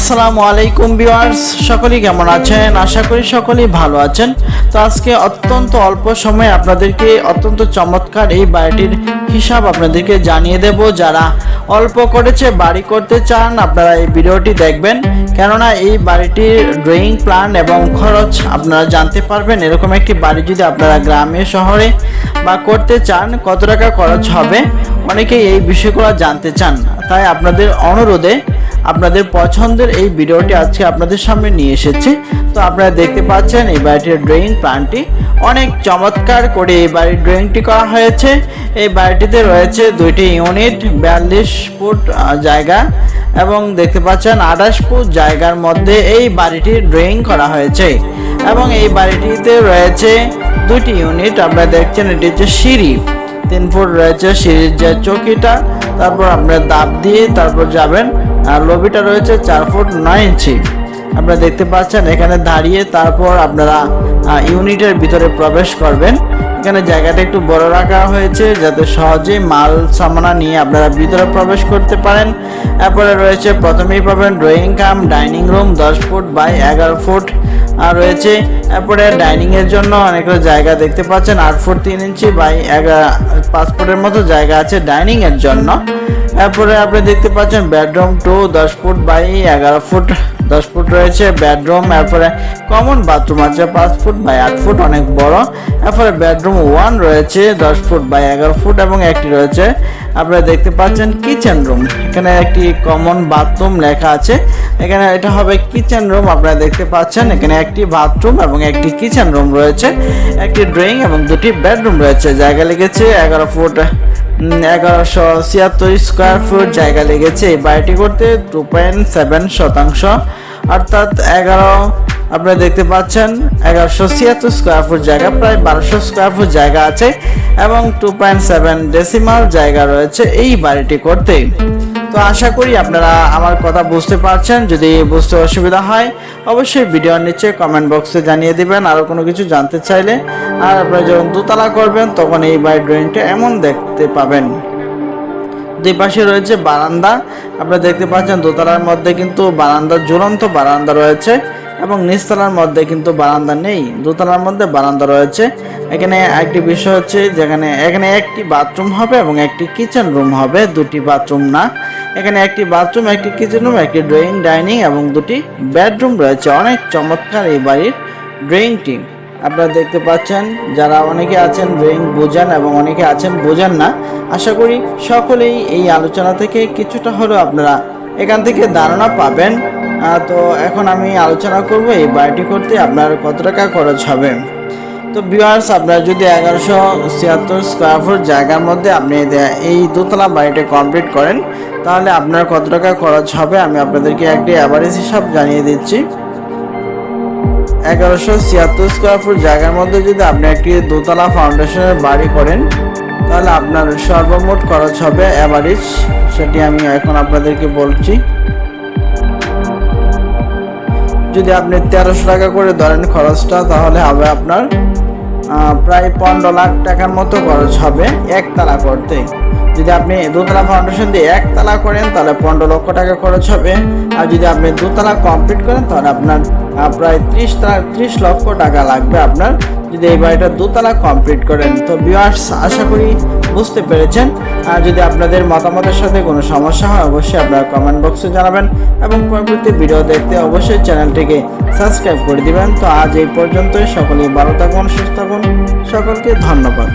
আসসালামু আলাইকুম ভিউয়ার্স, সকলেই কেমন আছেন? আশা করি সকলেই ভালো আছেন। তো আজকে অত্যন্ত অল্প সময়ে আপনাদেরকে অত্যন্ত চমৎকার এই বাড়িটির হিসাব আপনাদেরকে জানিয়ে দেব। যারা অল্প করেছে, বাড়ি করতে চান, আপনারা এই ভিডিওটি দেখবেন। কেননা এই বাড়িটির ড্রয়িং প্ল্যান এবং খরচ আপনারা জানতে পারবেন। এরকম একটি বাড়ি যদি আপনারা গ্রামে, শহরে বা করতে চান, কত টাকা খরচ হবে? অনেকেই এই বিষয়গুলো জানতে চান। তাই আপনাদের অনুরোধে আপনাদের পছন্দের এই ভিডিওটি আজকে আপনাদের সামনে নিয়ে এসেছি। তো আপনারা দেখতে পাচ্ছেন, এই বাড়িটির ড্রয়িং প্ল্যানটি অনেক চমৎকার করে এই বাড়ির ড্রয়িংটি করা হয়েছে। এই বাড়িটিতে রয়েছে দুইটি ইউনিট, বিয়াল্লিশ ফুট জায়গা এবং দেখতে পাচ্ছেন আঠাশ ফুট জায়গার মধ্যে এই বাড়িটির ড্রয়িং করা হয়েছে। এবং এই বাড়িটিতে রয়েছে দুটি ইউনিট, আপনারা দেখছেন এটি হচ্ছে সিঁড়ি। তিন ফুট রয়েছে সিঁড়ির যে চৌকিটা, তারপর আপনার দাব দিয়ে তারপর যাবেন আর লবিটা রয়েছে চার ফুট নয় ইঞ্চি। আপনারা দেখতে পাচ্ছেন, এখানে দাঁড়িয়ে তারপর আপনারা ইউনিটের ভিতরে প্রবেশ করবেন। এখানে জায়গাটা একটু বড় রাখা হয়েছে, যাতে সহজেই মাল সামানা নিয়ে আপনারা ভিতরে প্রবেশ করতে পারেন। এরপরে রয়েছে, প্রথমেই পাবেন ড্রয়িং কাম, ডাইনিং রুম, দশ ফুট বাই এগারো ফুট আর রয়েছে। এরপরে ডাইনিংয়ের জন্য অনেকগুলো জায়গা দেখতে পাচ্ছেন, আট ফুট তিন ইঞ্চি বাই এগারো, পাঁচ ফুটের মতো জায়গা আছে ডাইনিংয়ের জন্য। এরপরে আপনি দেখতে পাচ্ছেন বেডরুম টু, দশ ফুট বাই এগারো ফুট, দশ ফুট রয়েছে বেডরুম, এরপরে কমন বাথরুম আছে পাঁচ ফুট বাই আট ফুট, অনেক বড়। এরপরে বেডরুম ওয়ান রয়েছে, দশ ফুট বাই এগারো ফুট, এবং একটি রয়েছে আপনারা দেখতে পাচ্ছেন কিচেন রুম এখানে একটি কমন বাথরুম লেখা আছে। এখানে এটা হবে কিচেন রুম আপনারা দেখতে পাচ্ছেন। এখানে একটি বাথরুম এবং একটি কিচেন রুম রয়েছে, একটি ড্রয়িং এবং দুটি বেডরুম রয়েছে। জায়গা লেগেছে এগারো ফুট। এগারোশো ছিয়াত্তর স্কোয়ার ফুট জায়গা লেগেছে। এই বাড়িটি করতে টু পয়েন্ট সেভেন শতাংশ। অর্থাৎ এগারো, আপনারা দেখতে পাচ্ছেন, এগারোশো ছিয়াত্তর স্কোয়ার ফুট জায়গা, প্রায় বারোশো স্কোয়ার ফুট জায়গা আছে এবং টু পয়েন্ট সেভেন ডেসিমাল জায়গা রয়েছে এই বাড়িটি করতে। তো আশা করি আপনারা আমার কথা বুঝতে পারছেন। যদি বুঝতে অসুবিধা হয়, অবশ্যই ভিডিওর নিচে কমেন্ট বক্সে জানিয়ে দিবেন। আরও কোনো কিছু জানতে চাইলে আর আপনারা যখন দোতলা করবেন, তখন এই বাড়ির ড্রয়িংটা এমন দেখতে পাবেন। দুই পাশে রয়েছে বারান্দা। আপনারা দেখতে পাচ্ছেন দোতলার মধ্যে কিন্তু বারান্দা, ঝুলন্ত বারান্দা রয়েছে এবং নিচতলার মধ্যে কিন্তু বারান্দা নেই। দোতলার মধ্যে বারান্দা রয়েছে। এখানে একটি বিষয় হচ্ছে যেখানে, এখানে একটি বাথরুম হবে এবং একটি কিচেন রুম হবে, দুটি বাথরুম না। এখানে একটি বাথরুম, একটি কিচেন রুম একটি ড্রয়িং ডাইনিং এবং দুটি বেডরুম রয়েছে। অনেক চমৎকার এই বাড়ির ড্রয়িং টিম আপনারা দেখতে পাচ্ছেন, যারা অনেকে আছেন ড্রয়িং বোঝান এবং অনেকে আছেন বোঝান না, আশা করি সকলেই এই আলোচনা থেকে কিছুটা হলেও আপনারা এখান থেকে ধারণা পাবেন। তো এখন আমি আলোচনা করব এই বাড়িটি করতে, আপনার কত টাকা খরচ হবে? তো ভিউয়ার্স আপনারা যদি এগারোশো ছিয়াত্তর স্কোয়ার ফুট জায়গার মধ্যে আপনি এই দোতলা বাড়িটা কমপ্লিট করেন, তাহলে আপনার কত টাকা খরচ হবে আমি আপনাদেরকে একটি অ্যাভারেজ হিসাব জানিয়ে দিচ্ছি। এগারোশো ছিয়াত্তর স্কোয়ার ফুট জায়গার মধ্যে যদি আপনি একটি দোতলা ফাউন্ডেশনের বাড়ি করেন, তাহলে আপনার সর্বমোট খরচ হবে অ্যাভারেজ সেটি আমি এখন আপনাদেরকে বলছি। যদি আপনি তেরোশো টাকা করে ধরেন খরচটা, তাহলে হবে আপনার প্রায় পনেরো লাখ টাকার মতো খরচ হবে একতলা করতে। যদি আপনি দুতলা ফাউন্ডেশন দিয়ে একতলা করেন, তাহলে পনেরো লক্ষ টাকা খরচ হবে। আর যদি আপনি দুতলা কমপ্লিট করেন, তাহলে আপনার প্রায় ত্রিশ ত্রিশ লক্ষ টাকা লাগবে আপনার। যদি এই বাড়িটা দুতলা কমপ্লিট করেন, তো বিয়ার্স আশা করি বুঝতে পেরেছেন। আর যদি আপনাদের মতামতের সাথে কোনো সমস্যা হয়, অবশ্যই আপনারা কমেন্ট বক্সে জানাবেন এবং পরবর্তী ভিডিও দেখতে অবশ্যই চ্যানেলটিকে সাবস্ক্রাইব করে দিবেন। তো আজ এই পর্যন্তই। সকলেই ভালো থাকুন, সুস্থ থাকুন। সকলকে ধন্যবাদ।